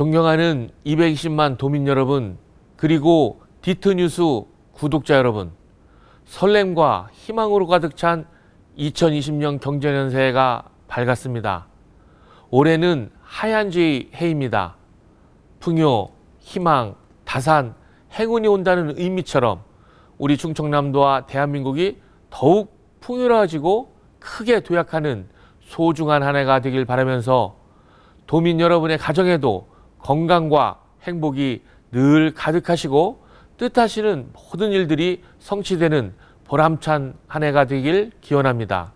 존경하는 220만 도민 여러분, 그리고 디트뉴스 구독자 여러분, 설렘과 희망으로 가득 찬 2020년 경제년 새해가 밝았습니다. 올해는 하얀주의 해입니다. 풍요, 희망, 다산, 행운이 온다는 의미처럼 우리 충청남도와 대한민국이 더욱 풍요로워지고 크게 도약하는 소중한 한 해가 되길 바라면서 도민 여러분의 가정에도 건강과 행복이 늘 가득하시고 뜻하시는 모든 일들이 성취되는 보람찬 한 해가 되길 기원합니다.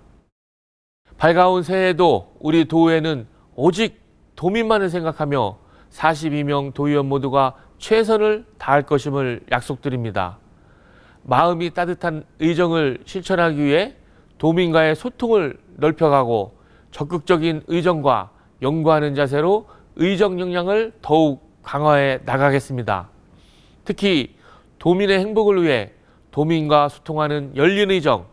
밝아온 새해에도 우리 도의회는 오직 도민만을 생각하며 42명 도의원 모두가 최선을 다할 것임을 약속드립니다. 마음이 따뜻한 의정을 실천하기 위해 도민과의 소통을 넓혀가고 적극적인 의정과 연구하는 자세로 의정 역량을 더욱 강화해 나가겠습니다. 특히 도민의 행복을 위해 도민과 소통하는 열린 의정,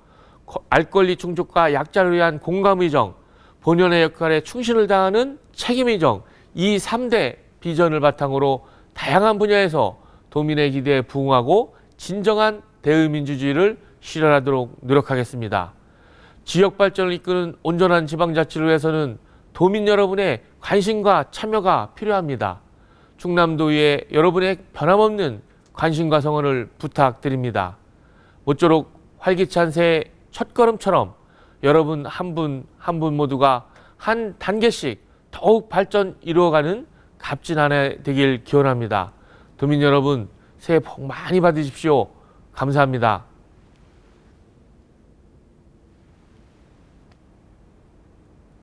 거- 알 권리 충족과 약자를 위한 공감 의정, 본연의 역할에 충실을 다하는 책임 의정, 이 3대 비전을 바탕으로 다양한 분야에서 도민의 기대에 부응하고 진정한 대의민주주의를 실현하도록 노력하겠습니다. 지역 발전을 이끄는 온전한 지방자치를 위해서는 도민 여러분의 관심과 참여가 필요합니다. 충남도의회 여러분의 변함없는 관심과 성원을 부탁드립니다. 모쪼록 활기찬 새해 첫걸음처럼 여러분 한 분 한 분 모두가 한 단계씩 더욱 발전 이루어가는 값진 한 해 되길 기원합니다. 도민 여러분 새해 복 많이 받으십시오. 감사합니다.